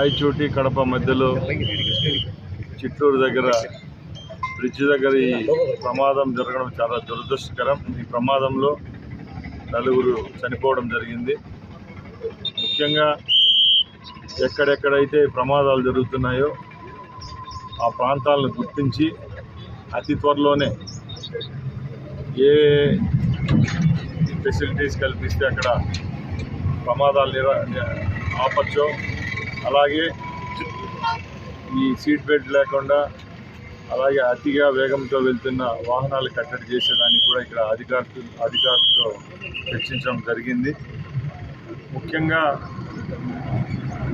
రాయచోటి కడప మధ్యలో చిత్తూరు దగ్గర బ్రిడ్జ్ దగ్గర ఈ ప్రమాదం జరగడం చాలా దురదృష్టకరం. ఈ ప్రమాదంలో నలుగురు చనిపోవడం జరిగింది. ముఖ్యంగా ఎక్కడెక్కడైతే ప్రమాదాలు జరుగుతున్నాయో ఆ ప్రాంతాలను గుర్తించి అతి త్వరలోనే ఏ ఫెసిలిటీస్ కల్పిస్తే అక్కడ ప్రమాదాలు నిరా ఆపచ్చో అలాగే ఈ సీట్ బెల్ట్ లేకుండా అలాగే అతిగా వేగంతో వెళ్తున్న వాహనాలు కట్టడి చేసేదానికి కూడా ఇక్కడ అధికారులు అధికారులతో చర్చించడం జరిగింది. ముఖ్యంగా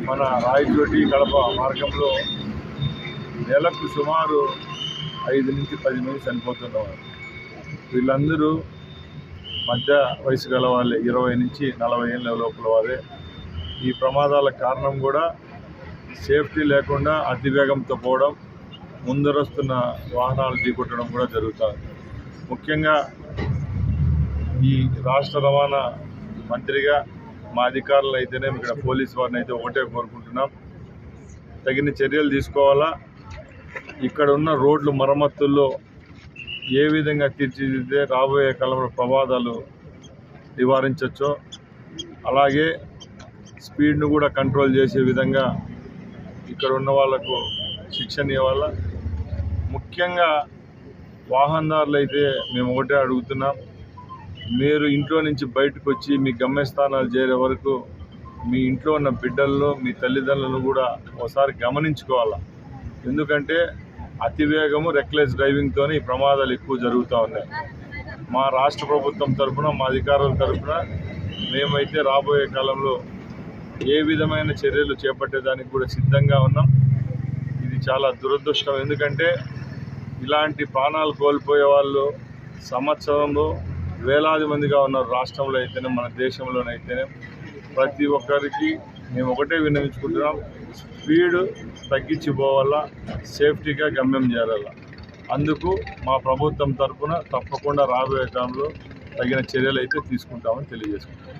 మన రాయచోటి కడప మార్గంలో నెలకు సుమారు ఐదు నుంచి పది మంది చనిపోతున్నవారు. వీళ్ళందరూ మధ్య వయసు గల వాళ్ళే ఇరవై నుంచి నలభై ఏళ్ళ లోపల వారే ఈ ప్రమాదాల కారణం కూడా సేఫ్టీ లేకుండా అతివేగంతో పోవడం ముందరొస్తున్న వాహనాలు ఢీకొట్టడం కూడా జరుగుతుంది. ముఖ్యంగా ఈ రాష్ట్ర రవాణా మంత్రిగా మా అధికారులు అయితేనే ఇక్కడ పోలీస్ వారిని అయితే ఒకటే కోరుకుంటున్నాం. తగిన చర్యలు తీసుకోవాలా? ఇక్కడ ఉన్న రోడ్లు మరమ్మతుల్లో ఏ విధంగా తీర్చిదిద్దే రాబోయే కాలంలో ప్రమాదాలు నివారించవచ్చో అలాగే స్పీడ్ను కూడా కంట్రోల్ చేసే విధంగా ఇక్కడ ఉన్న వాళ్ళకు శిక్షణ ఇవ్వాలా. ముఖ్యంగా వాహనదారులు అయితే మేము ఒకటే అడుగుతున్నాం. మీరు ఇంట్లో నుంచి బయటకు వచ్చి మీ గమ్యస్థానాలు చేరే వరకు మీ ఇంట్లో ఉన్న బిడ్డలను మీ తల్లిదండ్రులను కూడా ఒకసారి గమనించుకోవాలా. ఎందుకంటే అతివేగము రెక్లెస్ డ్రైవింగ్తోనే ఈ ప్రమాదాలు ఎక్కువ జరుగుతూ ఉన్నాయి. మా రాష్ట్ర ప్రభుత్వం తరఫున మా అధికారుల తరఫున మేమైతే రాబోయే కాలంలో ఏ విధమైన చర్యలు చేపట్టేదానికి కూడా సిద్ధంగా ఉన్నాం. ఇది చాలా దురదృష్టం. ఎందుకంటే ఇలాంటి ప్రాణాలు కోల్పోయే వాళ్ళు సంవత్సరంలో వేలాది మందిగా ఉన్నారు రాష్ట్రంలో అయితేనే మన దేశంలోనైతేనే ప్రతి ఒక్కరికి మేము ఒకటే విన్నవించుకుంటున్నాం స్పీడ్ తగ్గించిపోవాలా సేఫ్టీగా గమ్యం చేరాల. అందుకు మా ప్రభుత్వం తరఫున తప్పకుండా రాబోయే కాలంలో తగిన చర్యలు అయితే తీసుకుంటామని తెలియజేసుకుంటాం